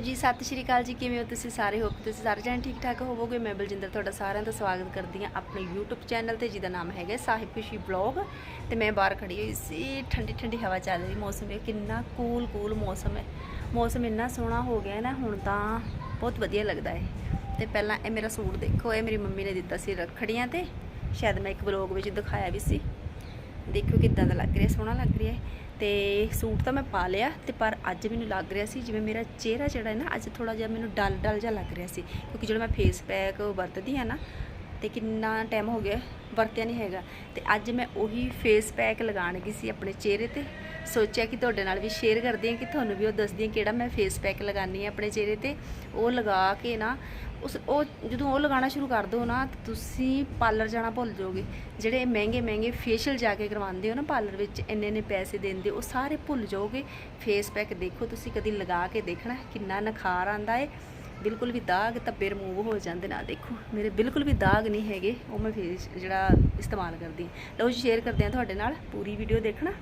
ਜੀ, ਸਤਿ ਸ਼੍ਰੀ ਅਕਾਲ ਜੀ, ਕਿਵੇਂ ਹੋ ਤੁਸੀਂ ਸਾਰੇ? ਹੋਪ ਤੁਸੀਂ ਸਾਰੇ ਜਣੇ ਠੀਕ ਠਾਕ ਹੋਵੋਗੇ। ਮੈਂ ਬਲਜਿੰਦਰ ਤੁਹਾਡਾ ਸਾਰਿਆਂ ਦਾ ਸਵਾਗਤ ਕਰਦੀ ਹਾਂ ਆਪਣੇ YouTube ਚੈਨਲ ਤੇ, ਜਿਹਦਾ ਨਾਮ ਹੈਗਾ ਸਾਹਿਬ ਖੁਸ਼ੀ ਬਲੌਗ ਤੇ ਮੈਂ ਬਾਹਰ ਖੜੀ ਹੋਈ ਸੀ ਠੰਡੀ ਠੰਡੀ ਹਵਾ ਚੱਲ ਰਹੀ, ਮੌਸਮ ਇਹ ਕਿੰਨਾ ਕੂਲ ਕੂਲ ਮੌਸਮ ਹੈ। ਮੌਸਮ ਇੰਨਾ ਸੋਹਣਾ ਹੋ ਗਿਆ ਨਾ, ਹੁਣ ਤਾਂ ਬਹੁਤ ਵਧੀਆ ਲੱਗਦਾ ਹੈ। ਤੇ ਪਹਿਲਾਂ ਇਹ ਮੇਰਾ ਸੂਟ ਦੇਖੋ, ਇਹ ਮੇਰੀ ਮੰਮੀ ਨੇ ਦਿੱਤਾ ਸੀ ਰੱਖੜੀਆਂ ਤੇ। ਸ਼ਾਇਦ ਮੈਂ ਇੱਕ ਬਲੌਗ ਵਿੱਚ ਦਿਖਾਇਆ ਵੀ ਸੀ। ਦੇਖਿਓ ਕਿੱਦਾਂ ਦਾ ਲੱਗ ਰਿਹਾ, ਸੋਹਣਾ ਲੱਗ ਰਿਹਾ ਹੈ। ਤੇ ਸੂਟ ਤਾਂ ਮੈਂ ਪਾ ਲਿਆ ਤੇ ਪਰ ਅੱਜ ਮੈਨੂੰ ਲੱਗ ਰਿਹਾ ਸੀ, ਜਿਵੇਂ ਮੇਰਾ ਚਿਹਰਾ ਜਿਹੜਾ ਹੈ ਨਾ, ਅੱਜ ਥੋੜਾ ਜਿਹਾ ਮੈਨੂੰ ਡਲ ਡਲ ਜਿਹਾ ਲੱਗ ਰਿਹਾ ਸੀ। ਕਿਉਂਕਿ ਜਿਹੜਾ ਮੈਂ ਫੇਸ ਪੈਕ ਵਰਤਦੀ ਆ ਨਾ, ਤੇ ਕਿੰਨਾ ਟਾਈਮ ਹੋ ਗਿਆ, ਵਰਤਿਆ ਨਹੀਂ ਹੈਗਾ। ਤੇ ਅੱਜ ਮੈਂ ਉਹੀ ਫੇਸ ਪੈਕ ਲਗਾਉਣ ਗਈ ਸੀ ਆਪਣੇ ਚਿਹਰੇ ਤੇ। ਸੋਚਿਆ ਕਿ ਤੁਹਾਡੇ ਨਾਲ ਵੀ ਸ਼ੇਅਰ ਕਰਦੀ ਹਾਂ ਕਿ ਤੁਹਾਨੂੰ ਵੀ ਉਹ ਦੱਸਦੀ ਹਾਂ ਕਿਹੜਾ ਮੈਂ ਫੇਸ ਪੈਕ ਲਗਾਉਂਦੀ ਹਾਂ ਆਪਣੇ ਚਿਹਰੇ ਤੇ। ਉਹ ਲਗਾ ਕੇ ਨਾ ਉਸ ਉਹ ਜਦੋਂ ਉਹ ਲਗਾਉਣਾ ਸ਼ੁਰੂ ਕਰ ਦੋ ਨਾ ਤੁਸੀਂ ਪਾਰਲਰ ਜਾਣਾ ਭੁੱਲ ਜਾਓਗੇ। ਜਿਹੜੇ ਮਹਿੰਗੇ ਮਹਿੰਗੇ ਫੇਸ਼ੀਅਲ ਜਾ ਕੇ ਕਰਵਾਉਂਦੇ ਹੋ ਨਾ ਪਾਰਲਰ ਵਿੱਚ, ਇੰਨੇ ਇੰਨੇ ਪੈਸੇ ਦਿੰਦੇ ਉਹ ਸਾਰੇ ਭੁੱਲ ਜਾਓਗੇ। ਫੇਸ ਪੈਕ ਦੇਖੋ, ਤੁਸੀਂ ਕਦੀ ਲਗਾ ਕੇ ਦੇਖਣਾ, ਕਿੰਨਾ ਨਖਾਰ ਆਂਦਾ ਏ। ਬਿਲਕੁਲ ਵੀ ਦਾਗ ਧੱਬੇ ਰਿਮੂਵ ਹੋ ਜਾਂਦੇ ਨਾ। ਦੇਖੋ, ਮੇਰੇ ਬਿਲਕੁਲ ਵੀ ਦਾਗ ਨਹੀਂ ਹੈਗੇ, ਉਹ ਮੈਂ ਫੇਸ ਜਿਹੜਾ ਇਸਤੇਮਾਲ ਕਰਦੀ ਲਓ ਜੀ ਸ਼ੇਅਰ ਕਰਦੇ ਹਾਂ ਤੁਹਾਡੇ ਨਾਲ, ਪੂਰੀ ਵੀਡੀਓ ਦੇਖਣਾ।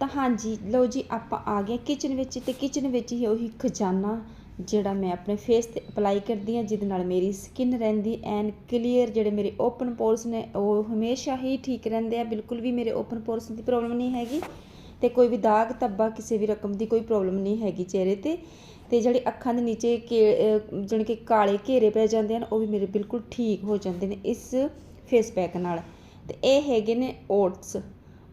ਤਾਂ ਹਾਂਜੀ, ਲਓ ਜੀ, ਆਪਾਂ ਆ ਗਏ ਕਿਚਨ ਵਿੱਚ, ਤੇ ਕਿਚਨ ਵਿੱਚ ਹੀ ਉਹੀ ਖਜ਼ਾਨਾ ਜਿਹੜਾ ਮੈਂ ਆਪਣੇ ਫੇਸ ਤੇ ਅਪਲਾਈ ਕਰਦੀ ਹਾਂ, ਜਿਹਦੇ ਨਾਲ ਮੇਰੀ ਸਕਿਨ ਰਹਿੰਦੀ ਐਨ ਕਲੀਅਰ ਜਿਹੜੇ ਮੇਰੇ ਓਪਨ ਪੋਰਸ ਨੇ, ਉਹ ਹਮੇਸ਼ਾ ਹੀ ਠੀਕ ਰਹਿੰਦੇ ਆ। ਬਿਲਕੁਲ ਵੀ ਮੇਰੇ ਓਪਨ ਪੋਰਸ ਦੀ ਪ੍ਰੋਬਲਮ ਨਹੀਂ ਹੈਗੀ ਤੇ ਕੋਈ ਵੀ ਦਾਗ ਧੱਬਾ ਕਿਸੇ ਵੀ ਰਕਮ ਦੀ ਕੋਈ ਪ੍ਰੋਬਲਮ ਨਹੀਂ ਹੈਗੀ ਚਿਹਰੇ ਤੇ। ਤੇ ਜਿਹੜੇ ਅੱਖਾਂ ਦੇ ਨੀਚੇ ਜਾਣੀ ਕਿ ਕਾਲੇ ਘੇਰੇ ਪੈ ਜਾਂਦੇ ਹਨ, ਉਹ ਵੀ ਮੇਰੇ ਬਿਲਕੁਲ ਠੀਕ ਹੋ ਜਾਂਦੇ ਨੇ ਇਸ ਫੇਸ ਪੈਕ ਨਾਲ। ਤੇ ਇਹ ਹੈਗੇ ਨੇ ਓਟਸ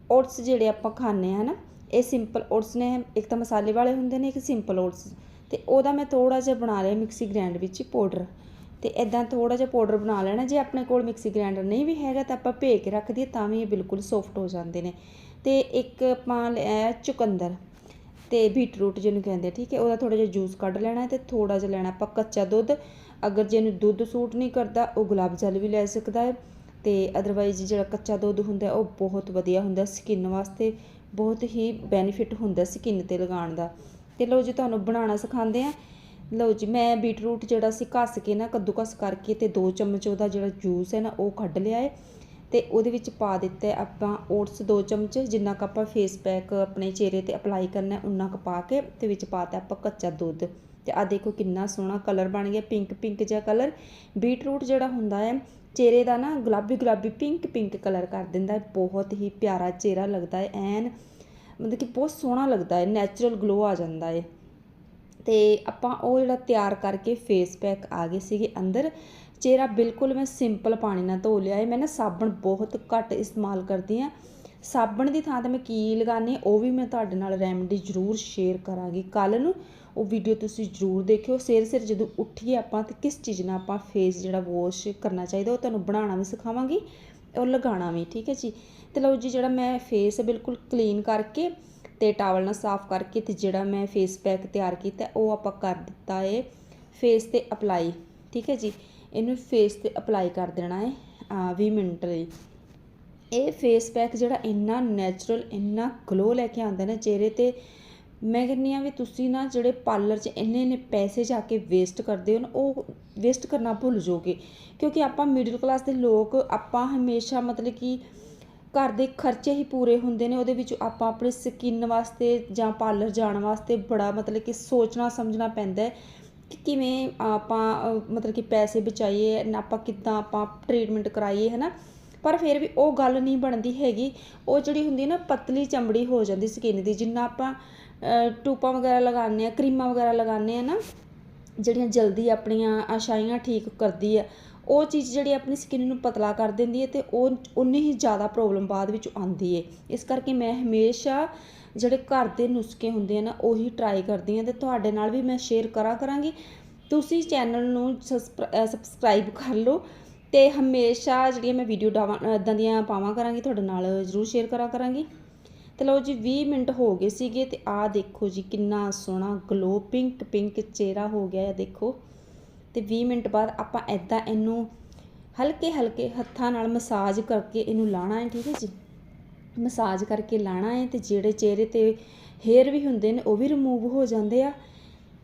ਓਟਸ ਜਿਹੜੇ ਆਪਾਂ ਖਾਂਦੇ ਆ ਨਾ, ਇਹ ਸਿੰਪਲ ਓਟਸ ਨੇ। ਇੱਕ ਤਾਂ ਮਸਾਲੇ ਵਾਲੇ ਹੁੰਦੇ ਨੇ, ਇੱਕ ਸਿੰਪਲ ਓਟਸ ਤੇ ਉਹਦਾ ਮੈਂ ਥੋੜਾ ਜਿਹਾ ਬਣਾ ਲਿਆ ਮਿਕਸੀ ਗ੍ਰਾਈਂਡ ਵਿੱਚ ਪਾਊਡਰ। ਤੇ ਇਦਾਂ ਥੋੜਾ ਜਿਹਾ ਪਾਊਡਰ ਬਣਾ ਲੈਣਾ, ਜੇ ਆਪਣੇ ਕੋਲ ਮਿਕਸੀ ਗ੍ਰੈਂਡਰ ਨਹੀਂ ਵੀ ਹੈਗਾ ਤਾਂ ਆਪਾਂ ਭੇ ਕੇ ਰੱਖ ਦਈਏ ਤਾਂ ਵੀ ਇਹ ਬਿਲਕੁਲ ਸੌਫਟ ਹੋ ਜਾਂਦੇ ਨੇ। ਤੇ ਇੱਕ ਆਪਾਂ ਲਿਆ ਚੁਕੰਦਰ ਤੇ ਬੀਟਰੂਟ ਜਿਹਨੂੰ ਕਹਿੰਦੇ ਠੀਕ ਹੈ, ਉਹਦਾ ਥੋੜਾ ਜਿਹਾ ਜੂਸ ਕੱਢ ਲੈਣਾ ਹੈ ਤੇ ਥੋੜਾ ਜਿਹਾ ਲੈਣਾ ਆਪਾਂ ਕੱਚਾ ਦੁੱਧ। ਅਗਰ ਜਿਹਨੂੰ ਦੁੱਧ ਸੂਟ ਨਹੀਂ ਕਰਦਾ, ਉਹ ਗੁਲਾਬ ਜਲ ਵੀ ਲੈ ਸਕਦਾ ਹੈ। ਤੇ ਅਦਰਵਾਈਜ਼ ਜਿਹੜਾ ਕੱਚਾ ਦੁੱਧ ਹੁੰਦਾ ਉਹ ਬਹੁਤ ਵਧੀਆ ਹੁੰਦਾ, ਸਕਿਨ ਵਾਸਤੇ ਬਹੁਤ ਹੀ ਬੈਨੀਫਿਟ ਹੁੰਦਾ ਸਕਿਨ ਤੇ ਲਗਾਉਣ ਦਾ। ਤੇ ਲਓ ਜੀ ਤੁਹਾਨੂੰ ਬਣਾਉਣਾ ਸਿਖਾਉਂਦੇ ਆ। ਲਓ ਜੀ, ਮੈਂ ਬੀਟਰੂਟ ਜਿਹੜਾ ਸੀ ਘਸ ਕੇ ਨਾ ਕੱਦੂਕਸ ਕਰਕੇ ਤੇ 2 ਚਮਚ ਉਹਦਾ ਜਿਹੜਾ ਜੂਸ ਹੈ ਨਾ ਉਹ ਕੱਢ ਲਿਆ ਹੈ ਤੇ ਉਹਦੇ ਵਿੱਚ ਪਾ ਦਿੱਤਾ ਆਪਾਂ ਓਟਸ 2 ਚਮਚ, ਜਿੰਨਾ ਕੁ ਆਪਾਂ ਫੇਸ ਪੈਕ ਆਪਣੇ ਚਿਹਰੇ ਤੇ ਅਪਲਾਈ ਕਰਨਾ ਉਨਾ ਕੁ ਪਾ ਕੇ ਤੇ ਵਿੱਚ ਪਾਤਾ ਆਪਾਂ ਕੱਚਾ ਦੁੱਧ। ਤੇ ਆ ਦੇਖੋ ਕਿੰਨਾ ਸੋਹਣਾ ਕਲਰ ਬਣ ਗਿਆ ਪਿੰਕ ਪਿੰਕ ਜਿਹਾ ਕਲਰ ਬੀਟਰੂਟ ਜਿਹੜਾ ਹੁੰਦਾ ਹੈ, ਚਿਹਰੇ ਦਾ ਨਾ ਗੁਲਾਬੀ ਗੁਲਾਬੀ ਪਿੰਕ ਪਿੰਕ ਕਲਰ ਕਰ ਦਿੰਦਾ ਹੈ। ਬਹੁਤ ਹੀ ਪਿਆਰਾ ਚਿਹਰਾ ਲੱਗਦਾ ਹੈ, ਐਨ ਮਤਲਬ ਕਿ ਬਹੁਤ ਸੋਹਣਾ ਲੱਗਦਾ ਹੈ ਨੈਚੁਰਲ ਗਲੋ ਆ ਜਾਂਦਾ ਹੈ। ਤੇ ਆਪਾਂ ਉਹ ਜਿਹੜਾ ਤਿਆਰ ਕਰਕੇ ਫੇਸ ਪੈਕ ਆ ਗਏ ਸੀਗੇ ਅੰਦਰ, ਚਿਹਰਾ ਬਿਲਕੁਲ ਮੈਂ ਸਿੰਪਲ ਪਾਣੀ ਨਾਲ ਧੋ ਲਿਆ ਹੈ। ਮੈਂ ਨਾ ਸਾਬਣ ਬਹੁਤ ਘੱਟ ਇਸਤੇਮਾਲ ਕਰਦੀ ਆ ਸਾਬਣ ਦੀ ਥਾਂ ਤੇ ਮੈਂ ਕੀ ਲਗਾਉਂਦੀ ਹਾਂ, ਉਹ ਵੀ ਮੈਂ ਤੁਹਾਡੇ ਨਾਲ ਰੈਮਡੀ ਜ਼ਰੂਰ ਸ਼ੇਅਰ ਕਰਾਂਗੀ। ਕੱਲ ਨੂੰ ਉਹ ਵੀਡੀਓ ਤੁਸੀਂ ਜ਼ਰੂਰ ਦੇਖਿਓ। ਸਿਰ ਸਿਰ ਜਦੋਂ ਉੱਠੀਏ ਆਪਾਂ ਤੇ ਕਿਸ ਚੀਜ਼ ਨਾਲ ਆਪਾਂ ਫੇਸ ਜਿਹੜਾ ਵਾਸ਼ ਕਰਨਾ ਚਾਹੀਦਾ ਉਹ ਤੁਹਾਨੂੰ ਬਣਾਉਣਾ ਵੀ ਸਿਖਾਵਾਂਗੀ। ਔਰ ਲਗਾਉਣਾ ਵੀ, ਠੀਕ ਹੈ ਜੀ। ਤੇ ਲਓ ਜੀ, ਜਿਹੜਾ ਮੈਂ ਫੇਸ ਬਿਲਕੁਲ ਕਲੀਨ ਕਰਕੇ ਤੇ ਟਾਵਲ ਨਾਲ ਸਾਫ਼ ਕਰਕੇ ਤੇ ਜਿਹੜਾ ਮੈਂ ਫੇਸ ਪੈਕ ਤਿਆਰ ਕੀਤਾ, ਉਹ ਆਪਾਂ ਕਰ ਦਿੱਤਾ ਹੈ ਫੇਸ ਤੇ ਅਪਲਾਈ ਠੀਕ ਹੈ ਜੀ। ਇਹਨੂੰ ਫੇਸ ਤੇ ਅਪਲਾਈ ਕਰ ਦੇਣਾ ਹੈ 20 ਮਿੰਟ ਲਈ। ਇਹ ਫੇਸ ਪੈਕ ਜਿਹੜਾ ਇੰਨਾ ਨੈਚੁਰਲ ਇੰਨਾ ਗਲੋ ਲੈ ਕੇ ਆਉਂਦਾ ਨਾ ਚਿਹਰੇ ਤੇ ਮੈਂ ਕਹਿੰਦੀ ਆ ਵੀ ਤੁਸੀਂ ਨਾ ਜਿਹੜੇ ਪਾਰਲਰ 'ਚ ਇੰਨੇ ਇੰਨੇ ਪੈਸੇ ਜਾ ਕੇ ਵੇਸਟ ਕਰਦੇ ਹੋ ਨਾ, ਉਹ ਵੇਸਟ ਕਰਨਾ ਭੁੱਲ ਜਾਓਗੇ। ਕਿਉਂਕਿ ਆਪਾਂ ਮਿਡਲ ਕਲਾਸ ਦੇ ਲੋਕ, ਆਪਾਂ ਹਮੇਸ਼ਾ ਮਤਲਬ ਕਿ ਘਰ ਦੇ ਖਰਚੇ ਹੀ ਪੂਰੇ ਹੁੰਦੇ ਨੇ, ਉਹਦੇ ਵਿੱਚ ਆਪਾਂ ਆਪਣੀ ਸਕਿਨ ਵਾਸਤੇ ਜਾਂ ਪਾਰਲਰ ਜਾਣ ਵਾਸਤੇ ਬੜਾ ਮਤਲਬ ਕਿ ਸੋਚਣਾ, ਸਮਝਣਾ ਪੈਂਦਾ ਹੈ ਕਿ ਕਿਵੇਂ ਆਪਾਂ ਮਤਲਬ ਕਿ ਪੈਸੇ ਬਚਾਈਏ ਆਪਾਂ ਕਿੱਦਾਂ ਆਪਾਂ ਟ੍ਰੀਟਮੈਂਟ ਕਰਾਈਏ, ਹੈ ਨਾ? ਪਰ ਫਿਰ ਵੀ ਉਹ ਗੱਲ ਨਹੀਂ ਬਣਦੀ ਹੈਗੀ। ਉਹ ਜਿਹੜੀ ਹੁੰਦੀ ਨਾ, ਪਤਲੀ ਚਮੜੀ ਹੋ ਜਾਂਦੀ ਸਕਿਨ ਦੀ, ਜਿੰਨਾ ਆਪਾਂ ਟੂਪਾਂ ਵਗੈਰਾ ਲਗਾਉਂਦੇ ਆ, ਕਰੀਮਾਂ ਵਗੈਰਾ ਲਗਾਉਂਦੇ ਆ ਨਾ, ਜਿਹੜੀਆਂ ਜਲਦੀ ਆਪਣੀਆਂ ਆਸ਼ਾਈਆਂ ਠੀਕ ਕਰਦੀ ਆ, ਉਹ ਚੀਜ਼ ਜਿਹੜੀ ਆਪਣੀ ਸਕਿਨ ਨੂੰ ਪਤਲਾ ਕਰ ਦਿੰਦੀ ਹੈ ਤੇ ਉਹ ਉਨੀ ਹੀ ਜ਼ਿਆਦਾ ਪ੍ਰੋਬਲਮ ਬਾਅਦ ਵਿੱਚ ਆਉਂਦੀ ਹੈ ਇਸ ਕਰਕੇ ਮੈਂ ਹਮੇਸ਼ਾ ਜਿਹੜੇ ਘਰ ਦੇ ਨੁਸਖੇ ਹੁੰਦੇ ਆ ਨਾ, ਉਹੀ ਟਰਾਈ ਕਰਦੀ ਹਾਂ ਤੇ ਤੁਹਾਡੇ ਨਾਲ ਵੀ ਮੈਂ ਸ਼ੇਅਰ ਕਰਾਂ ਕਰਾਂਗੀ। ਤੁਸੀਂ ਚੈਨਲ ਨੂੰ ਸਬਸਕ੍ਰਾਈਬ ਕਰ ਲਓ ਤੇ ਹਮੇਸ਼ਾ ਜਿਹੜੀਆਂ ਮੈਂ ਵੀਡੀਓ ਡਾਵਾਂ ਇਦਾਂ ਦੀਆਂ ਪਾਵਾਂ ਕਰਾਂਗੀ, ਤੁਹਾਡੇ ਨਾਲ ਜ਼ਰੂਰ ਸ਼ੇਅਰ ਕਰਾਂ ਕਰਾਂਗੀ। ਤੇ ਲਓ ਜੀ 20 ਮਿੰਟ ਹੋ ਗਏ ਸੀਗੇ ਤੇ ਆਹ ਦੇਖੋ ਜੀ, ਕਿੰਨਾ ਸੋਹਣਾ ਗਲੋ ਪਿੰਕ ਪਿੰਕ ਚਿਹਰਾ ਹੋ ਗਿਆ ਹੈ ਦੇਖੋ। ਤੇ 20 ਮਿੰਟ ਬਾਅਦ ਆਪਾਂ ਐਦਾਂ ਇਹਨੂੰ ਹਲਕੇ ਹਲਕੇ ਹੱਥਾਂ ਨਾਲ ਮਸਾਜ ਕਰਕੇ ਇਹਨੂੰ ਲਾਣਾ ਹੈ, ਠੀਕ ਹੈ ਜੀ? ਮਸਾਜ ਕਰਕੇ ਲਾਣਾ ਹੈ ਤੇ ਜਿਹੜੇ ਚਿਹਰੇ ਤੇ ਹੇਅਰ ਵੀ ਹੁੰਦੇ ਨੇ, ਉਹ ਵੀ ਰਿਮੂਵ ਹੋ ਜਾਂਦੇ ਆ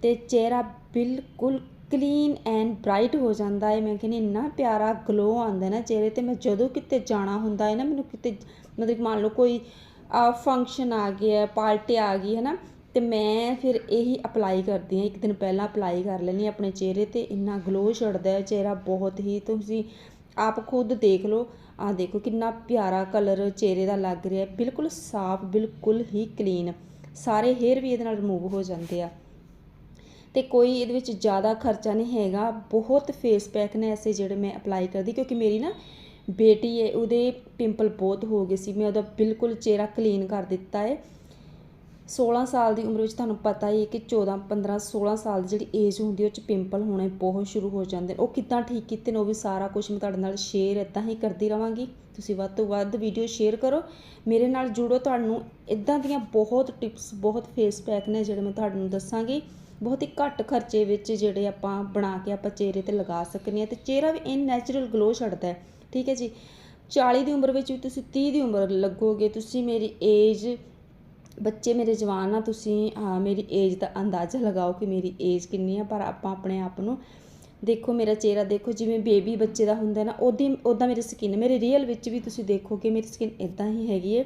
ਤੇ ਚਿਹਰਾ ਬਿਲਕੁਲ ਕਲੀਨ ਐਂਡ ਬ੍ਰਾਈਟ ਹੋ ਜਾਂਦਾ ਹੈ। ਮੈਂ ਕਹਿੰਦੀ ਇੰਨਾ ਪਿਆਰਾ ਗਲੋ ਆਉਂਦਾ ਨਾ ਚਿਹਰੇ ਤੇ, ਮੈਂ ਜਦੋਂ ਕਿਤੇ ਜਾਣਾ ਹੁੰਦਾ ਹੈ ਨਾ, ਮੈਨੂੰ ਕਿਤੇ, ਮਤਲਬ ਮੰਨ ਲਓ ਕੋਈ ਫੰਕਸ਼ਨ ਆ ਗਿਆ ਪਾਰਟੀ ਆ ਗਈ ਹੈ ਨਾ ਤੇ ਮੈਂ ਫਿਰ ਇਹੀ ਅਪਲਾਈ ਕਰਦੀ ਹਾਂ। ਇੱਕ ਦਿਨ ਪਹਿਲਾਂ ਅਪਲਾਈ ਕਰ ਲੈਣੀ ਆਪਣੇ ਚਿਹਰੇ ਤੇ। ਇੰਨਾ ਗਲੋ ਛੱਡਦਾ ਹੈ, ਚਿਹਰਾ ਬਹੁਤ ਹੀ। ਤੁਸੀਂ ਆਪ ਖੁਦ ਦੇਖ ਲਓ। ਆਹ ਦੇਖੋ ਕਿੰਨਾ ਪਿਆਰਾ ਕਲਰ ਚਿਹਰੇ ਦਾ ਲੱਗ ਰਿਹਾ ਬਿਲਕੁਲ ਸਾਫ਼, ਬਿਲਕੁਲ ਹੀ ਕਲੀਨ ਸਾਰੇ ਹੇਅਰ ਵੀ ਇਹਦੇ ਨਾਲ ਰਿਮੂਵ ਹੋ ਜਾਂਦੇ ਆ। ਤੇ ਕੋਈ ਇਹਦੇ ਵਿੱਚ ਜ਼ਿਆਦਾ ਖਰਚਾ ਨਹੀਂ ਹੈਗਾ। ਬਹੁਤ ਫੇਸ ਪੈਕ ਨੇ ਐਸੇ ਜਿਹੜੇ ਮੈਂ ਅਪਲਾਈ ਕਰਦੀ, ਕਿਉਂਕਿ ਮੇਰੀ ਨਾ ਬੇਟੀ ਹੈ ਉਹਦੇ ਪਿੰਪਲ ਬਹੁਤ ਹੋ ਗਏ ਸੀ। ਮੈਂ ਉਹਦਾ ਬਿਲਕੁਲ ਚਿਹਰਾ ਕਲੀਨ ਕਰ ਦਿੱਤਾ ਹੈ 16 ਸਾਲ ਦੀ ਉਮਰ ਵਿੱਚ ਤੁਹਾਨੂੰ ਪਤਾ ਹੀ ਹੈ ਕਿ 14 15 16 ਸਾਲ ਦੀ ਜਿਹੜੀ ਏਜ ਹੁੰਦੀ ਉਹ ਚ ਪਿੰਪਲ ਹੋਣੇ ਬਹੁਤ ਸ਼ੁਰੂ ਹੋ ਜਾਂਦੇ ਨੇ। ਉਹ ਕਿੱਦਾਂ ਠੀਕ ਕੀਤੇ ਨੇ, ਉਹ ਵੀ ਸਾਰਾ ਕੁਝ ਮੈਂ ਤੁਹਾਡੇ ਨਾਲ ਸ਼ੇਅਰ ਇਦਾਂ ਹੀ ਕਰਦੀ ਰਵਾਂਗੀ। ਤੁਸੀਂ ਵੱਧ ਤੋਂ ਵੱਧ ਵੀਡੀਓ ਸ਼ੇਅਰ ਕਰੋ। ਮੇਰੇ ਨਾਲ ਜੁੜੋ, ਤੁਹਾਨੂੰ ਇਦਾਂ ਦੀਆਂ ਬਹੁਤ ਟਿਪਸ ਬਹੁਤ ਫੇਸ ਪੈਕ ਨੇ ਜਿਹੜੇ ਮੈਂ ਤੁਹਾਨੂੰ ਦੱਸਾਂਗੀ। ਬਹੁਤ ਹੀ ਘੱਟ ਖਰਚੇ ਵਿੱਚ ਜਿਹੜੇ ਆਪਾਂ ਬਣਾ ਕੇ ਆਪਾਂ ਚਿਹਰੇ ਤੇ ਲਗਾ ਸਕਨੇ ਆ ਤੇ ਚਿਹਰਾ ਵੀ ਇਨ ਨੈਚੁਰਲ ਗਲੋ ਛੱਡਦਾ ਹੈ, ਠੀਕ ਹੈ ਜੀ। 40 ਦੀ ਉਮਰ ਵਿੱਚ ਵੀ ਤੁਸੀਂ 30 ਦੀ ਉਮਰ ਲੱਗੋਗੇ, ਤੁਸੀਂ ਮੇਰੀ ਏਜ ਬੱਚੇ ਮੇਰੇ ਜਵਾਨ ਆ, ਤੁਸੀਂ ਮੇਰੀ ਏਜ ਦਾ ਅੰਦਾਜ਼ਾ ਲਗਾਓ ਕਿ ਮੇਰੀ ਏਜ ਕਿੰਨੀ ਆ, ਪਰ ਆਪਾਂ ਆਪਣੇ ਆਪ ਨੂੰ ਦੇਖੋ, ਮੇਰਾ ਚਿਹਰਾ ਦੇਖੋ, ਜਿਵੇਂ ਬੇਬੀ ਬੱਚੇ ਦਾ ਹੁੰਦਾ ਨਾ, ਉਹਦੀ, ਉਹਦਾ ਮੇਰੀ ਸਕਿਨ ਮੇਰੇ ਰੀਅਲ ਵਿੱਚ ਵੀ ਤੁਸੀਂ ਦੇਖੋ ਕਿ ਮੇਰੀ ਸਕਿਨ ਇਦਾਂ ਹੀ ਹੈਗੀ ਹੈ,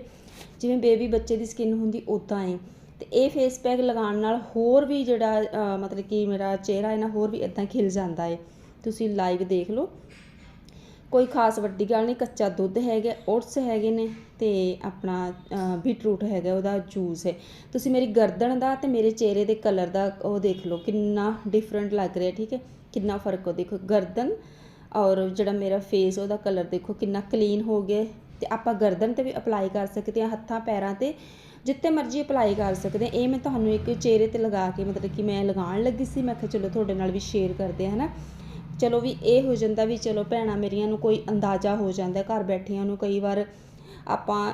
ਜਿਵੇਂ ਬੇਬੀ ਬੱਚੇ ਦੀ ਸਕਿਨ ਹੁੰਦੀ ਉਦਾਂ ਹੈ। ਤੇ ਇਹ ਫੇਸ ਪੈਕ ਲਗਾਉਣ ਨਾਲ ਹੋਰ ਵੀ ਜਿਹੜਾ ਮਤਲਬ ਕਿ ਮੇਰਾ ਚਿਹਰਾ ਹੈ ਨਾ, ਹੋਰ ਵੀ ਇਦਾਂ ਖਿਲ ਜਾਂਦਾ ਹੈ। ਤੁਸੀਂ ਲਾਈਵ ਦੇਖ ਲਓ। ਕੋਈ ਖਾਸ ਵੱਡੀ ਗੱਲ ਨਹੀਂ, ਕੱਚਾ ਦੁੱਧ ਹੈਗਾ, ਓਟਸ ਹੈਗੇ ਨੇ ਤੇ ਆਪਣਾ ਬੀਟਰੂਟ ਹੈਗਾ, ਉਹਦਾ ਜੂਸ ਹੈ। ਤੁਸੀਂ ਮੇਰੀ ਗਰਦਨ ਦਾ ਤੇ ਮੇਰੇ ਚਿਹਰੇ ਦੇ ਕਲਰ ਦਾ ਉਹ ਦੇਖ ਲਓ, ਕਿੰਨਾ ਡਿਫਰੈਂਟ ਲੱਗ ਰਿਹਾ, ਠੀਕ ਹੈ? ਕਿੰਨਾ ਫ਼ਰਕ ਉਹ ਦੇਖੋ, ਗਰਦਨ ਔਰ ਜਿਹੜਾ ਮੇਰਾ ਫੇਸ ਉਹਦਾ ਕਲਰ ਦੇਖੋ, ਕਿੰਨਾ ਕਲੀਨ ਹੋ ਗਿਆ ਹੈ। ਤੇ ਆਪਾਂ ਗਰਦਨ ਤੇ ਵੀ ਅਪਲਾਈ ਕਰ ਸਕਦੇ ਹਾਂ, ਹੱਥਾਂ, ਪੈਰਾਂ ਤੇ ਜਿੱਥੇ ਮਰਜ਼ੀ ਅਪਲਾਈ ਕਰ ਸਕਦੇ ਹਾਂ। ਇਹ ਮੈਂ ਤੁਹਾਨੂੰ ਇੱਕ ਚਿਹਰੇ ਤੇ ਲਗਾ ਕੇ ਮਤਲਬ ਕਿ ਮੈਂ ਲਗਾਉਣ ਲੱਗੀ ਸੀ। ਮੈਂ ਕਿਹਾ ਚਲੋ ਤੁਹਾਡੇ ਨਾਲ ਵੀ ਸ਼ੇਅਰ ਕਰਦੇ ਹਾਂ, ਹਨਾ। ਚਲੋ ਵੀ ਇਹ ਹੋ ਜਾਂਦਾ ਵੀ ਚਲੋ ਭੈਣਾਂ ਮੇਰੀਆਂ ਨੂੰ ਕੋਈ ਅੰਦਾਜ਼ਾ ਹੋ ਜਾਂਦਾ ਘਰ ਬੈਠੀਆਂ ਨੂੰ ਕਈ ਵਾਰ ਆਪਾਂ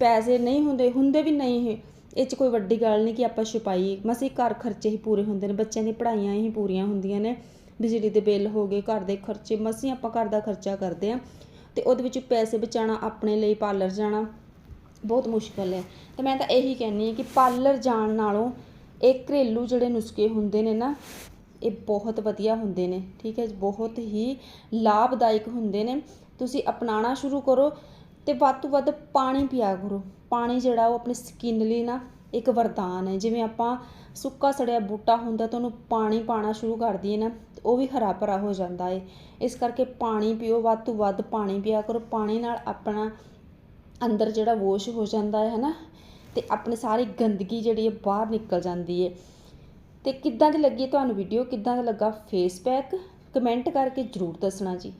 ਪੈਸੇ ਨਹੀਂ ਹੁੰਦੇ ਹੁੰਦੇ ਵੀ ਨਹੀਂ ਇਹ। 'ਚ ਕੋਈ ਵੱਡੀ ਗੱਲ ਨਹੀਂ ਕਿ ਆਪਾਂ ਛੁਪਾਈਏ ਮਸੇ ਘਰ ਖਰਚੇ ਹੀ ਪੂਰੇ ਹੁੰਦੇ ਨੇ। ਬੱਚਿਆਂ ਦੀ ਪੜ੍ਹਾਈਆਂ ਹੀ ਪੂਰੀਆਂ ਹੁੰਦੀਆਂ ਨੇ। ਬਿਜਲੀ ਦੇ ਬਿੱਲ ਹੋ ਗਏ, ਘਰ ਦੇ ਖਰਚੇ, ਮਸੀਂ ਆਪਾਂ ਘਰ ਦਾ ਖਰਚਾ ਕਰਦੇ ਆ ਤੇ ਉਹਦੇ ਵਿੱਚ ਪੈਸੇ ਬਚਾਉਣਾ, ਆਪਣੇ ਲਈ ਪਾਰਲਰ ਜਾਣਾ। ਬਹੁਤ ਮੁਸ਼ਕਲ ਹੈ। ਤੇ ਮੈਂ ਤਾਂ ਇਹੀ ਕਹਿੰਨੀ ਹਾਂ ਕਿ ਪਾਰਲਰ ਜਾਣ ਨਾਲੋਂ ਇਹ ਘਰੇਲੂ ਜਿਹੜੇ ਨੁਸਖੇ ਹੁੰਦੇ ਨੇ ਨਾ, ਇਹ ਬਹੁਤ ਵਧੀਆ ਹੁੰਦੇ ਨੇ, ਠੀਕ ਹੈ ਬਹੁਤ ਹੀ ਲਾਭਦਾਇਕ ਹੁੰਦੇ ਨੇ। ਤੁਸੀਂ ਅਪਣਾਉਣਾ ਸ਼ੁਰੂ ਕਰੋ ਤੇ ਵੱਧ ਤੋਂ ਵੱਧ ਪਾਣੀ ਪੀਆ ਕਰੋ। ਪਾਣੀ ਜਿਹੜਾ ਉਹ ਆਪਣੀ ਸਕਿਨ ਲਈ ਨਾ ਇੱਕ ਵਰਦਾਨ ਹੈ। ਜਿਵੇਂ ਆਪਾਂ ਸੁੱਕਾ ਸੜਿਆ ਬੂਟਾ ਹੁੰਦਾ ਤਾਂ ਉਹਨੂੰ ਪਾਣੀ ਪਾਣਾ ਸ਼ੁਰੂ ਕਰ ਦਈਏ ਨਾ ਉਹ ਵੀ ਹਰਾ ਭਰਾ ਹੋ ਜਾਂਦਾ ਏ। ਇਸ ਕਰਕੇ ਪਾਣੀ ਪੀਓ, ਵੱਧ ਤੋਂ ਵੱਧ ਪਾਣੀ ਪਿਆ ਕਰੋ। ਪਾਣੀ ਨਾਲ ਆਪਣਾ ਅੰਦਰ ਜਿਹੜਾ ਵੋਸ਼ ਹੋ ਜਾਂਦਾ ਹੈ ਨਾ ਅਤੇ ਆਪਣੀ ਸਾਰੀ ਗੰਦਗੀ ਜਿਹੜੀ ਹੈ ਬਾਹਰ ਨਿਕਲ ਜਾਂਦੀ ਹੈ। ਅਤੇ ਕਿੱਦਾਂ ਦੀ ਲੱਗੀ ਤੁਹਾਨੂੰ ਵੀਡੀਓ ਕਿੱਦਾਂ ਦਾ ਲੱਗਾ ਫੇਸ ਪੈਕ ਕਮੈਂਟ ਕਰਕੇ ਜਰੂਰ ਦੱਸਣਾ ਜੀ।